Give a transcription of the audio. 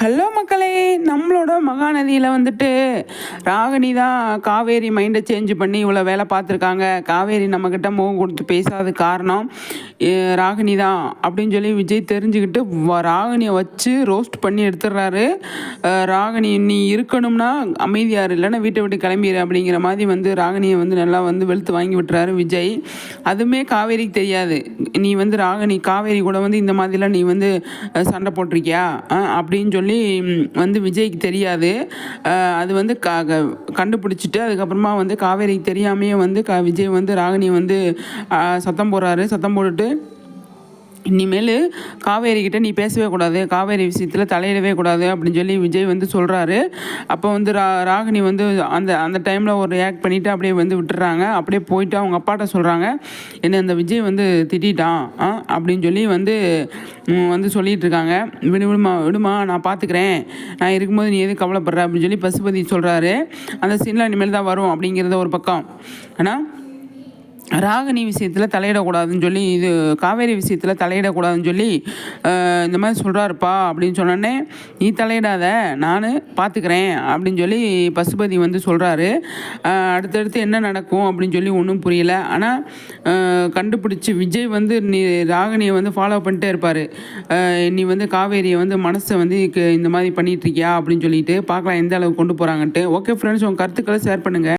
Hello மக்களே. நம்மளோட மகாநதியில் வந்துட்டு ராகினி தான் காவேரி மைண்டை சேஞ்ச் பண்ணி இவ்வளோ வேலை பார்த்துருக்காங்க. காவேரி நம்மக்கிட்ட முகம் கொடுத்து பேசாத காரணம் ராகினி தான் அப்படின்னு சொல்லி விஜய் தெரிஞ்சுக்கிட்டு வ- ராகினியை வச்சு ரோஸ்ட் பண்ணி எடுத்துடுறாரு. ராகினி நீ இருக்கணும்னா அமைதியார் இல்லைன்னா வீட்டை விட்டு கிளம்பிடு அப்படிங்கிற மாதிரி வந்து ராகினியை வந்து நல்லா வந்து வெளுத்து வாங்கி விட்டுறாரு விஜய். அதுவுமே காவேரிக்கு தெரியாது. நீ வந்து ராகினி காவேரி கூட வந்து இந்த மாதிரிலாம் நீ வந்து சண்டை போட்டிருக்கியா? அப்படின்னு சொல்லி சொல்லி வந்து விஜய்க்கு தெரியாது. அது வந்து க கண்டுபிடிச்சிட்டு அதுக்கப்புறமா வந்து காவேரிக்கு தெரியாமையே வந்து க விஜய் வந்து ராகினி வந்து சத்தம் போடுறாரு. சத்தம் போட்டுட்டு இனிமேல் காவேரி கிட்ட நீ பேசவே கூடாது. காவேரி விஷயத்தில் தலையிடவே கூடாது அப்படின்னு சொல்லி விஜய் வந்து சொல்கிறாரு அப்போ வந்து ரா ராகினி வந்து அந்த அந்த டைமில் ஒரு ரியாக்ட் பண்ணிவிட்டு அப்படியே வந்து விட்டுறாங்க. அப்படியே போயிட்டு அவங்க அப்பாட்ட சொல்கிறாங்க என்ன இந்த விஜய் வந்து திட்டான் ஆ? அப்படின்னு சொல்லி வந்து வந்து சொல்லிகிட்டு இருக்காங்க விடு விடுமா விடுமா நான் பார்த்துக்கிறேன் நான் இருக்கும்போது நீ எது கவலைப்படுற? அப்படின்னு சொல்லி பசுபதி சொல்கிறாரு அந்த சீனில் இனிமேல் தான் வரும் அப்படிங்கிறத ஒரு பக்கம். ஆனால் ராகினி விஷயத்தில் தலையிடக்கூடாதுன்னு சொல்லி இது காவேரி விஷயத்தில் தலையிடக்கூடாதுன்னு சொல்லி இந்த மாதிரி சொல்கிறாருப்பா அப்படின்னு சொன்னோடனே நீ தலையிடாத நான் பார்த்துக்கிறேன் அப்படின்னு சொல்லி பசுபதி வந்து சொல்கிறாரு அடுத்தடுத்து என்ன நடக்கும் அப்படின்னு சொல்லி ஒன்றும் புரியல. ஆனால் கண்டுபிடிச்சி விஜய் வந்து நீ ராகினியை வந்து ஃபாலோ பண்ணிட்டே இருப்பார். நீ வந்து காவேரியை வந்து மனசை வந்து இந்த மாதிரி பண்ணிகிட்ருக்கியா அப்படின்னு சொல்லிட்டு பார்க்கலாம் எந்த அளவுக்கு கொண்டு போகிறாங்கன்ட்டு ஓகே ஃப்ரெண்ட்ஸ் உங்கள் கருத்துக்களை ஷேர் பண்ணுங்கள்